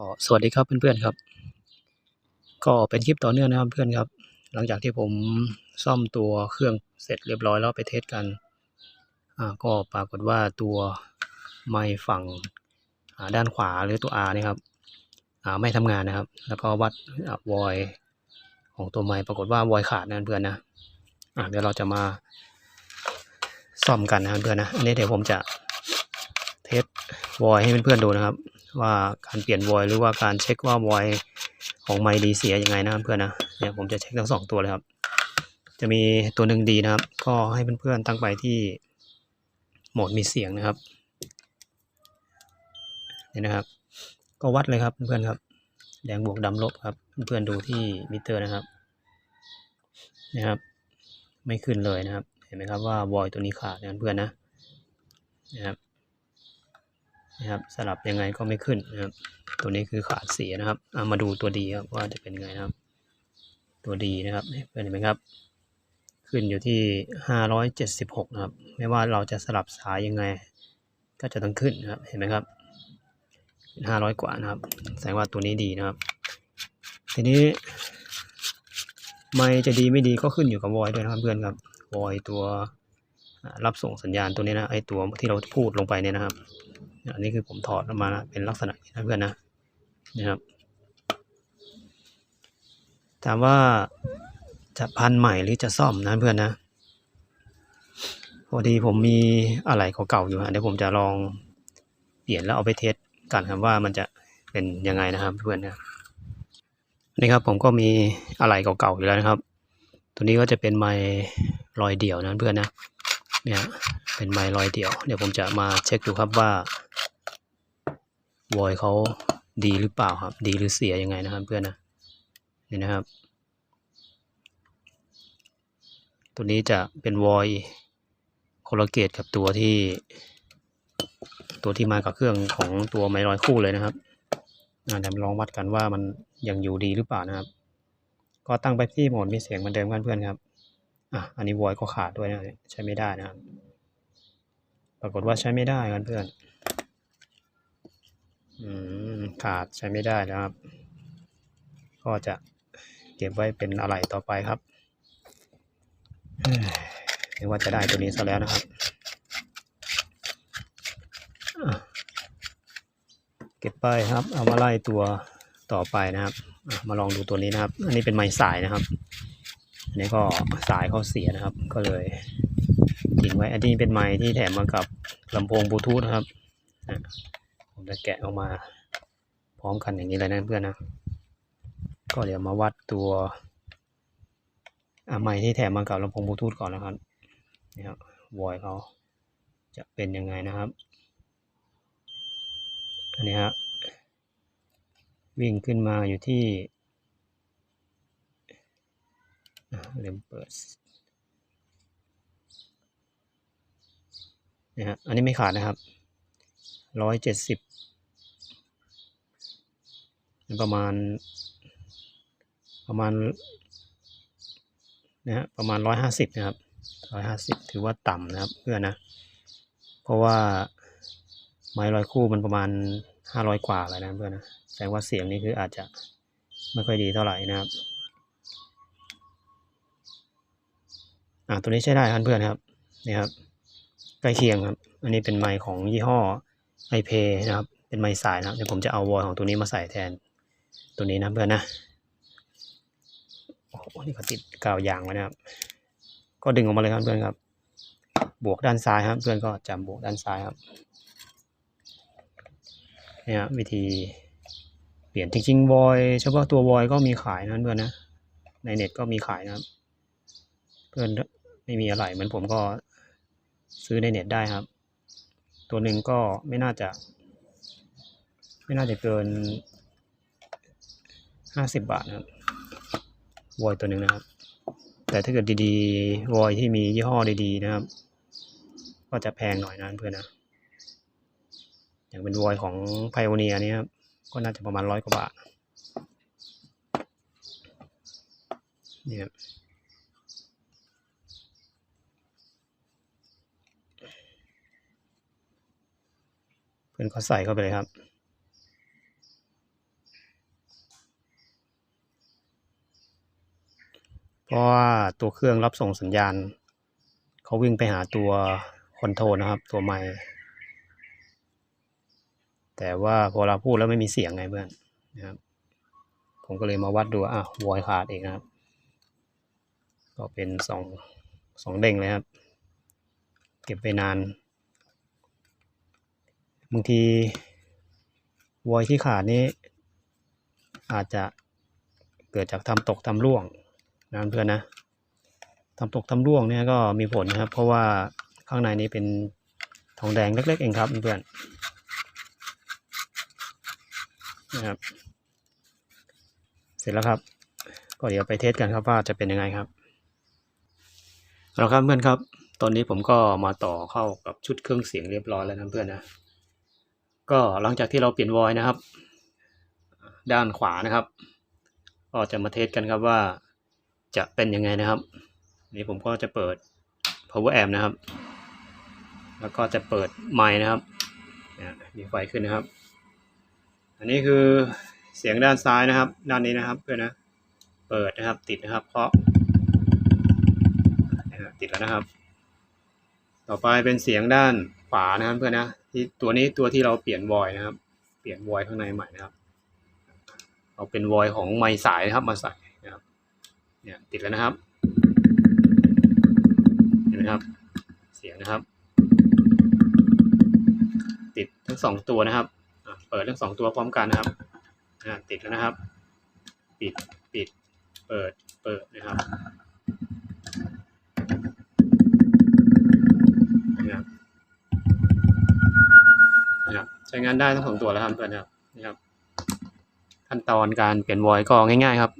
ก็สวัสดีครับเพื่อนๆครับ ก็เป็นคลิปต่อเนื่องนะครับเพื่อนครับ หลังจากที่ผมซ่อมตัวเครื่องเสร็จเรียบร้อยแล้วไปเทสกันอ่าก็ปรากฏว่าตัวไมค์ฝั่งด้านขวาหรือตัว R นะครับอ่าไม่ทำงานนะครับ แล้วก็วัดวอยของตัวไมค์ปรากฏว่าวอยขาดนะเพื่อนนะอ่าเดี๋ยวเราจะมาซ่อมกันนะเพื่อนนะอันนี้เดี๋ยวผมจะเทส วอยให้เพื่อนๆดูนะครับ ว่าการเปลี่ยนวอยหรือว่าการเช็คว่าวอยของไมค์ดีเสียยังไงนะเพื่อนนะเนี่ยผมจะเช็คทั้งสองตัวเลยครับ จะมีตัวหนึ่งดีนะครับ ก็ให้เพื่อนๆตั้งไปที่โหมดมีเสียงนะครับนี่นะครับ ก็วัดเลยครับเพื่อนๆครับ แดงบวกดำลบครับเพื่อนๆดูที่มิเตอร์นะครับนะครับ ไม่ขึ้นเลยนะครับ เห็นไหมครับว่าวอยตัวนี้ขาดนะเพื่อนนะนะครับ นะครับสลับยังไงก็ไม่ขึ้นนะครับ ตัวนี้คือขาดเสียนะครับเอามาดูตัวดีครับว่าจะเป็นยังไงนะครับ ตัวดีนะครับเพื่อนเห็นไหมครับ ขึ้นอยู่ที่ห้าร้อยเจ็ดสิบหกนะครับ ไม่ว่าเราจะสลับสายยังไง ก็จะต้องขึ้นนะครับเห็นไหมครับห้าร้อยกว่านะครับ แสดงว่าตัวนี้ดีนะครับ ทีนี้ไม่จะดีไม่ดีก็ขึ้นอยู่กับวอยด้วยนะครับเพื่อนครับวอยตัวรับส่งสัญญาณตัวนี้นะไอตัวที่เราพูดลงไปเนี่ยนะครับ อันนี้คือผมถอดออกมาเป็นลักษณะนี้นะเพื่อนนะนะครับ ถามว่าจะพันใหม่หรือจะซ่อมนะเพื่อนนะพอดีผมมีอะไรเก่าๆอยู่ฮะเดี๋ยวผมจะลองเปลี่ยนแล้วเอาไปเทสกันครับว่ามันจะเป็นยังไงนะครับเพื่อนนะนี่ครับผมก็มีอะไรเก่าๆอยู่แล้วนะครับ ตัวนี้ก็จะเป็นไมค์รอยเดี่ยวนะเพื่อนนะเนี่ยเป็นไมค์รอยเดี่ยว เดี๋ยวผมจะมาเช็คดูครับว่า วอยเขาดีหรือเปล่าครับ ดีหรือเสียยังไงนะครับเพื่อนนะนี่นะครับ ตัวนี้จะเป็นวอยโคลเกตกับตัวที่ ตัวที่มากับเครื่องของตัวไมลอยคู่เลยนะครับเดี๋ยวลองวัดกันว่ามันยังอยู่ดีหรือเปล่านะครับ ก็ตั้งไปที่โหมดมีเสียงเหมือนเดิมกันเพื่อนครับอะอันนี้วอยก็ขาดด้วยนะใช้ไม่ได้นะครับ ปรากฏว่าใช้ไม่ได้กันเพื่อน อืมขาดใช้ไม่ได้นะครับ ก็จะเก็บไว้เป็นอะไรต่อไปครับเรียกว่าจะได้ตัวนี้ซะแล้วนะครับ เก็บไปครับ เอามาไล่ตัวต่อไปนะครับ มาลองดูตัวนี้นะครับ อันนี้เป็นไม้สายนะครับ อันนี้ก็สายเขาเสียนะครับ ก็เลยทิ้งไว้ อันนี้เป็นไม้ที่แถมมากับลำโพงบลูทูธนะครับ จะแกะออกมา พร้อมกันอย่างนี้เลยนะเพื่อนนะ ก็เดี๋ยวมาวัดตัวอไม้ที่แถมมากับลำโพงบลูทูธก่อนนะครับนี่ครับวอยเขาจะเป็นยังไงนะครับ อันนี้ครับวิ่งขึ้นมาอยู่ที่เริ่มเปิดนะฮะอันนี้ไม่ขาดนะครับ ร้อยเจ็ดสิบประมาณ ประมาณนะฮะประมาณร้อยห้าสิบนะครับร้อยห้าสิบถือว่าต่ำนะครับเพื่อนนะ เพราะว่าไม้ลอยคู่มันประมาณห้าร้อยกว่าเลยนะเพื่อนนะแสดงว่าเสียงนี้คืออาจจะไม่ค่อยดีเท่าไหร่นะครับอ่าตัวนี้ใช้ได้ครับเพื่อนครับนี่ครับใกล้เคียงครับ อันนี้เป็นไมค์ของยี่ห้อ ไอเพนะครับ เป็นไมค์สายนะครับเดี๋ยวผมจะเอาวอยของตัวนี้มาใส่แทนตัวนี้นะเพื่อนนะโอ้โหนี่ก็ติดกาวยางไว้นะครับ ก็ดึงออกมาเลยครับเพื่อนครับ บวกด้านซ้ายครับ เพื่อนก็จำบวกด้านซ้ายครับเนี่ยวิธีเปลี่ยนจริงๆวอยเฉพาะตัววอยก็มีขายนะเพื่อนนะในเน็ตก็มีขายนะครับ เพื่อนไม่มีอะไรเหมือนผมก็ซื้อในเน็ตได้ครับ ตัวหนึ่งก็ไม่น่าจะ ไม่น่าจะเกินห้าสิบบาทนะครับวอยตัวหนึ่งนะครับ แต่ถ้าเกิดดีๆวอยที่มียี่ห้อดีๆนะครับ ก็จะแพงหน่อยนะเพื่อนนะ อย่างเป็นวอยของไพโอเนียนี่ครับ ก็น่าจะประมาณร้อยกว่าบาทนี่ค เพื่อนก็ใส่เข้าไปเลยครับเพราะว่าตัวเครื่องรับส่งสัญญาณ เขาวิ่งไปหาตัวคอนโทรนะครับ ตัวใหม่แต่ว่าพอเราพูดแล้วไม่มีเสียงไงเพื่อนนะครับ ผมก็เลยมาวัดดูอะวอยขาดเองครับ ก็เป็นสองสองเด้งเลยครับ เก็บไปนานางทีวอยที่ขาดนี้ อาจจะเกิดจากทำตกทำร่วงนะเพื่อนนะทำตกทำร่วงเนี่ยก็มีผลนะครับ เพราะว่าข้างในนี้เป็นทองแดงเล็ก ๆ เองครับเพื่อนนะครับ เสร็จแล้วครับ ก็เดี๋ยวไปเทสกันครับว่าจะเป็นยังไงครับแล้วครับเพื่อนครับ ตอนนี้ผมก็มาต่อเข้ากับชุดเครื่องเสียงเรียบร้อยแล้วนะเพื่อนนะ ก็หลังจากที่เราเปลี่ยนวอยนะครับ ด้านขวานะครับ ก็จะมาเทสกันครับว่าจะเป็นยังไงนะครับ นี่ผมก็จะเปิด power amp นะครับ แล้วก็จะเปิดไมค์นะครับมีไฟขึ้นนะครับ อันนี้คือเสียงด้านซ้ายนะครับ ด้านนี้นะครับเพื่อนนะ เปิดนะครับติดนะครับ เพราะติดแล้วนะครับ ต่อไปเป็นเสียงด้านานะครับเพื่อนนะที่ตัวนี้ตัวที่เราเปลี่ยนวอยนะครับ เปลี่ยนวอยข้างในใหม่นะครับ เอาเป็นวอยของไมค์สายนะครับมาใส่นะครับ เนี่ยติดแล้วนะครับ เห็นไหมครับ เสียงนะครับ ติดทั้งสองตัวนะครับเปิดทั้งสองตัวพร้อมกันนะครับติดแล้วนะครับ ปิดปิด เปิดเปิดนะครับ ใช้งานได้ทั้งสองตัวแล้วครับเพื่อนครับนะครับขั้นตอนการเปลี่ยนวอยก็ง่ายๆครับ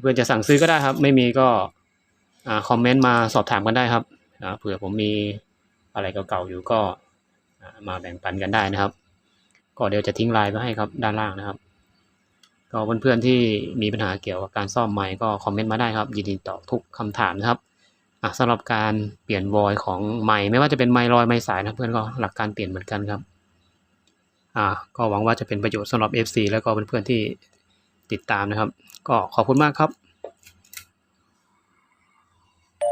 เพื่อนจะสั่งซื้อก็ได้ครับ ไม่มีก็อ่าคอมเมนต์มาสอบถามกันได้ครับอ่าเผื่อผมมีอะไรเก่าๆอยู่ก็อ่ามาแบ่งปันกันได้นะครับ ก็เดี๋ยวจะทิ้งไลน์ไว้ให้ครับด้านล่างนะครับ ก็เพื่อนๆที่มีปัญหาเกี่ยวกับการซ่อมไมค์ก็คอมเมนต์มาได้ครับ ยินดีตอบทุกคำถามนะครับอะสำหรับการเปลี่ยนวอยของไมค์ไม่ว่าจะเป็นไมค์ลอยไมค์สายนะเพื่อนก็หลักการเปลี่ยนเหมือนกันครับ อ่าก็หวังว่าจะเป็นประโยชน์สำหรับ FC แล้วก็เพื่อนๆที่ติดตามนะครับ ก็ขอบคุณมากครับ